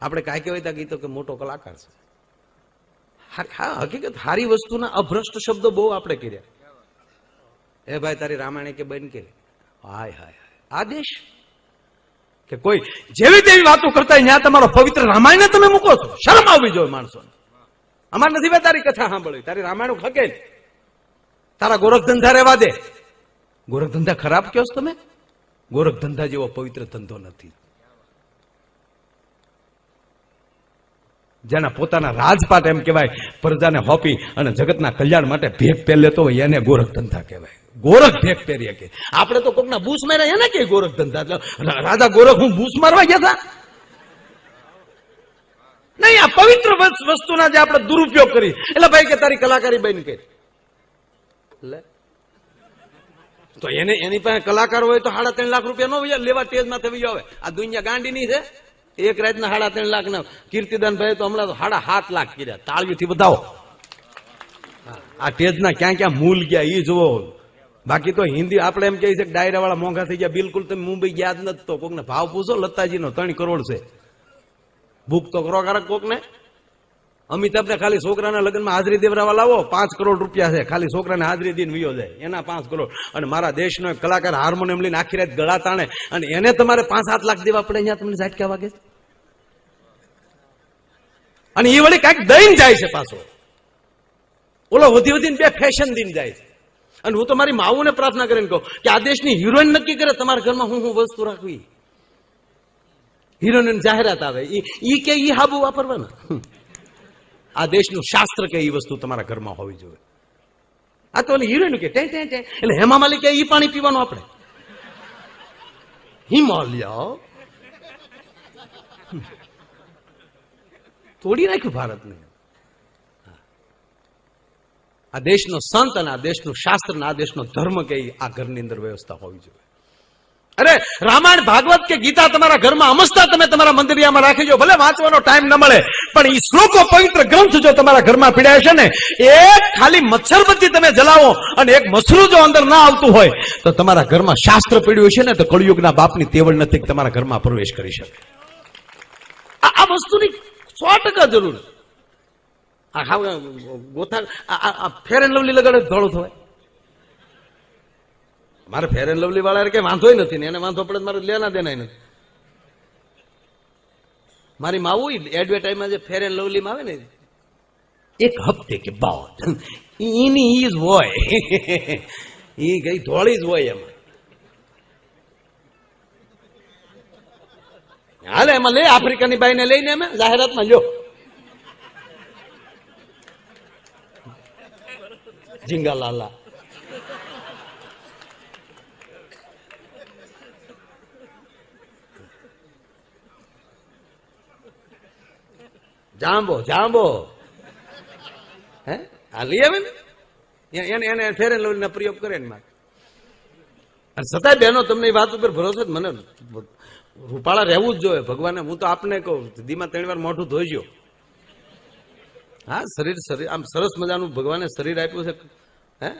આપણે કાંઈ કહેવાય ગીતો કે મોટો કલાકાર છે. હા હકીકત સારી વસ્તુના અભ્રષ્ટ શબ્દો બહુ આપણે કર્યા. એ ભાઈ, તારી રામાયણ કે બન કે? હાય હાય આદેશ? કે કોઈ જેવી તેવી વાતો કરતા ત્યાં તમારો પવિત્ર રામાયણ તમે મૂકો છો. શરમ આવવી જોઈએ માણસો અમારે નથી ભાઈ તારી કથા સાંભળવી. તારી રામાયણ ખકે તારા ગોરખ ધંધા રહેવા દે. ગોરખ ધંધા ખરાબ કયો છો તમે? ગોરખ ધંધા જેવો પવિત્ર ધંધો નથી. જેના પોતાના રાજપાટ એમ કહેવાય, પ્રજાને હોપી અને જગતના કલ્યાણ માટે ભેગ પહેર હોય એને ગોરખ ધંધા કહેવાય. ગોરખ ભેગ પહેરીએ કે. આપણે તો કોકના બૂસ માર્યા એને કે ગોરખ ધંધા રાજા ગોરખ હું બૂસ મારવા ગયા હતા નહીં, આ પવિત્ર વસ્ત- વસ્તુના જે આપણે દુરુપયોગ કરી એટલે ભાઈ કે તારી કલાકારી બની કે તો એને, એની પાસે કલાકાર હોય તો સાડા ત્રણ લાખ રૂપિયા નો લેવા તેજમાં થવી આવે આ દુનિયા ગાંડી ની છે. એક રાતના સાડા ત્રણ લાખ ના કીર્તિદાન ભાઈ તો હમણાં સાડા સાત લાખ કર્યા. તાળીઓથી બતાવો આ આ ના ક્યાં ક્યાં મૂલ ગયા એ જુઓ. બાકી તો હિન્દી આપણે એમ કહીએ છે કે ડાયરા વાળા મોંઘા થઈ ગયા. બિલકુલ તમે મુંબઈ ગયા જ નથી તો કોકને ભાવ પૂછો? લતાજીનો ત્રણ કરોડ છે. ભૂખ તો કરો કારક કોકને? અમિતાભને ખાલી છોકરાના લગ્નમાં હાજરી દેવરાવા લાવો. પાંચ કરોડ રૂપિયા છે. ખાલી છોકરાને હાજરી દઈને વિયો જાય. એના પાંચ કરોડ. અને મારા દેશનો કલાકાર હાર્મોનિયમ લઈને આખી રાત ગળા તાણે. અને એને તમારે પાંચ સાત લાખ દેવા પડે અહીંયા તમને ઝાટકા વાગે છે? અને એ વળી કાંઈક દઈને જાય છે પાછો. ઓલો વધી વધીને બે ફેશન દઈને જાય છે. અને હું તો મારી માવુને પ્રાર્થના કરીને કહું કે આ દેશની હિરોઈન નક્કી કરે તમારા ઘરમાં હું હું વસ્તુ રાખવી. હિરોઈન જાહેરાત આવે. ઈ કે ઈ હાબુ વાપરવાના? આ દેશનું શાસ્ત્ર કે એ વસ્તુ તમારા ઘરમાં હોવી જોઈએ. આ તો હિરોઈન કે ટે ટે એટલે હેમા માલિક ઈ પાણી પીવાનું આપણે હિમાલય. તોડી નાખ્યું ભારતને. આ દેશનો સંત અને આ દેશનું શાસ્ત્ર અને આ દેશનો ધર્મ કે આ ઘરની અંદર વ્યવસ્થા હોવી જોઈએ. અરે, રામાયણ, ભાગવત કે ગીતા તમારા ઘરમાં અમસ્તા તમે તમારા મંદિરિયામાં રાખી જો ભલે વાંચવાનો ટાઈમ ન મળે, પણ એ શ્લોકો પવિત્ર ગ્રંથ જો તમારા ઘરમાં પીડાય છે ને, એક ખાલી મચ્છરબત્તી તમે જલાવો અને એક મસરું જો અંદર ના આવતું હોય, તો તમારા ઘરમાં શાસ્ત્ર પીડ્યું છે ને, તો કળિયુગના બાપની તેવડ નથી તમારા ઘરમાં પ્રવેશ કરી શકે. આ વસ્તુની સો ટકા જરૂર. ગોથા ફેર એન્ડ લવલી લગાડે ધોળું થવાય. મારે ફેર એન્ડ લવલી વાળા કઈ વાંધોય નથી ને, એને વાંધો પડે મારે લેના દેના નથી. મારી માવું એડવર્ટાઇઝમાં જે ફેર એન્ડ લવલી માં આવે ને, એક હપ્તે કે બાદ એની ઈજ હોય. ઈ ગઈ ધોળી જ હોય એમાં. હાલે, એમાં લઈ આફ્રિકાની બાઈને લઈને અમે જાહેરાતમાં જો ઝીંગા લાલા જાંબો જાંબો. હે? આ લઈ આવે ને? એને એને ફેર એન્ડ પ્રયોગ કરે ને મારે. અને છતાંય બહેનો તમને એ વાત ઉપર ભરોસો મને રૂપાળા રહેવું જ જોઈએ. ભગવાને, હું તો આપને કહું દીમાં ત્રણ વાર મોઢું ધોઈજો. હા, શરીર શરીર, આમ સરસ મજાનું ભગવાને શરીર આપ્યું છે. હે?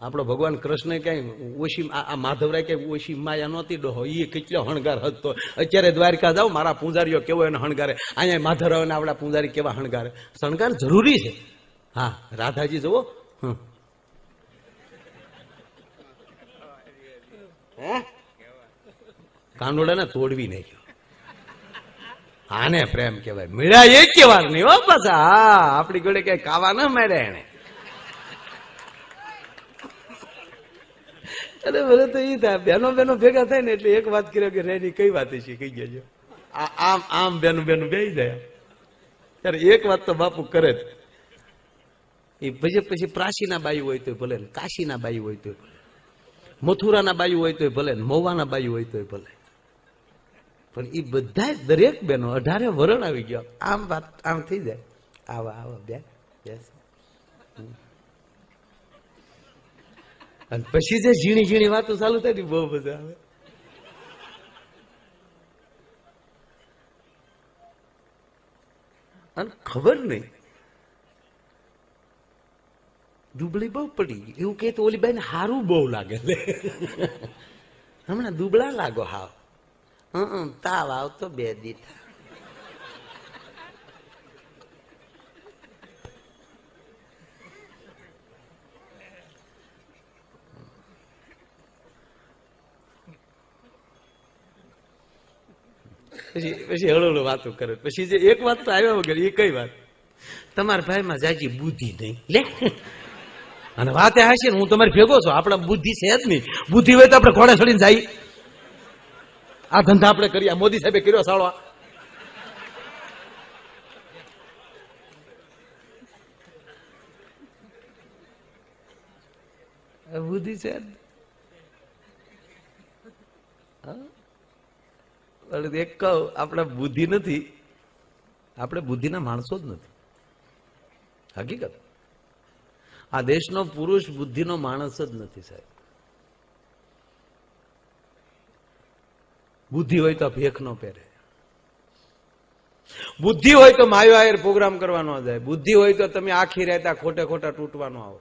આપણો ભગવાન કૃષ્ણ ક્યાંય ઓછી, આ માધવરાય ક્યાંય ઓછી માયા નહોતી ડોહો એ કેટલો હણગાર હતો. અત્યારે દ્વારકા જાઓ, મારા પૂંજારીઓ કેવો એને હણગારે. અહીંયા માધવરાવને આપણા પૂંજારી કેવા હણગારે. શણગાર જરૂરી છે. હા, રાધાજી જુઓ. હે? કાનુડાને તોડવી નાખ્યો. આને પ્રેમ કહેવાય. મીડા એક વાર નહીં હો પાછા હા આપણી જોડે કઈ કાવા ના માર્યા એને અરે મને તો એ થાય બેનો બેનો ભેગા થાય ને એટલે એક વાત કર્યો કે રેની કઈ વાત છે કઈ ગયો આ- આમ આમ બેનું બેનું બે જાય. ત્યારે એક વાત તો બાપુ કરે જ. એ પછી પછી પ્રાચીના બાઈ હોય તો ભલે ને કાશીના બાઈ હોય તો ભલે મથુરાના બાઈ હોય તો ભલે ને મહુવાના બાઈ હોય તો ભલે. પણ એ બધા દરેક બહેનો અઢારે વરણ આવી ગયો. આમ વાત, આમ થઈ જાય. આવા આવા બેસ અને પછી જે ઝીણી ઝીણી વાતો ચાલુ થાય બહુ મજા આવે. અને ખબર નહીં. દુબળી બહુ પડી એવું કે તો ઓલી બેન હારું બહુ લાગે હમણાં દુબળા લાગો હાવ. તાવ આવતો બે દીઠા પછી પછી હળવળું વાતો કરે. પછી જે એક વાત તો આવ્યા વગર એ કઈ વાત? તમારા ભાઈમાં જાજી બુદ્ધિ નહીં લે. અને વાત એ હશે હું તમારે ભેગો છો. આપણા બુદ્ધિ છે જ નહીં. બુદ્ધિ હોય તો આપણે ઘોડા છોડીને જાય. આ ધંધા આપણે કરીએ. મોદી સાહેબે કર્યો સાળવા બુદ્ધિ છે એક કહું, આપણે બુદ્ધિ નથી. આપણે બુદ્ધિના માણસો જ નથી. હકીકત. આ દેશનો પુરુષ બુદ્ધિનો માણસ જ નથી, સાહેબ. બુદ્ધિ હોય તો ભેખ નો પહેરે. બુદ્ધિ હોય તો માયો આયર પ્રોગ્રામ કરવાનો જાય. બુદ્ધિ હોય તો તમે આખી રહેતા ખોટે ખોટા તૂટવાનો આવો.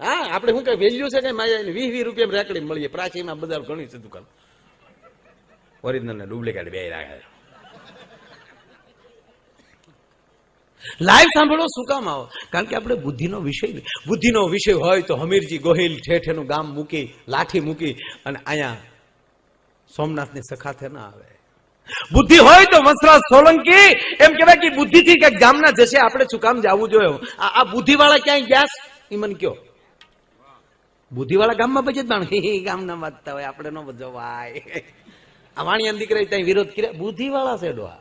હા, આપણે શું કઈ વેલ્યુ છે કે માયા વીસ વીસ રૂપિયા રેકડી મળીએ. પ્રાચીમાં બજાર ઘણી છે દુકાન. ઓરિજિનલ ને ડુપ્લિકેટ બે રાખે લાઈવ સાંભળો શું કામ આવો? કારણ કે આપણે બુદ્ધિનો વિષય બુદ્ધિનો વિષય હોય તો હમીરજી ગોહિલ ઠેઠ ગામ મૂકી, લાઠી મૂકી અને અહીંયા સોમનાથની સખાથે ના આવે. બુદ્ધિ હોય તો વંશરાજ સોલંકી, એમ કહેવાય કે બુદ્ધિથી કંઈક ગામના જશે, આપણે શું કામ જવું જોઈએ? આ બુદ્ધિવાળા ક્યાંય ગયા એ મને કયો. બુદ્ધિવાળા ગામમાં પછી પણ ગામના વાંચતા હોય, આપણે નો જવાય આ વાણિયા દીકરા ત્યાં વિરોધ કર્યા. બુદ્ધિવાળા છે ડોહા.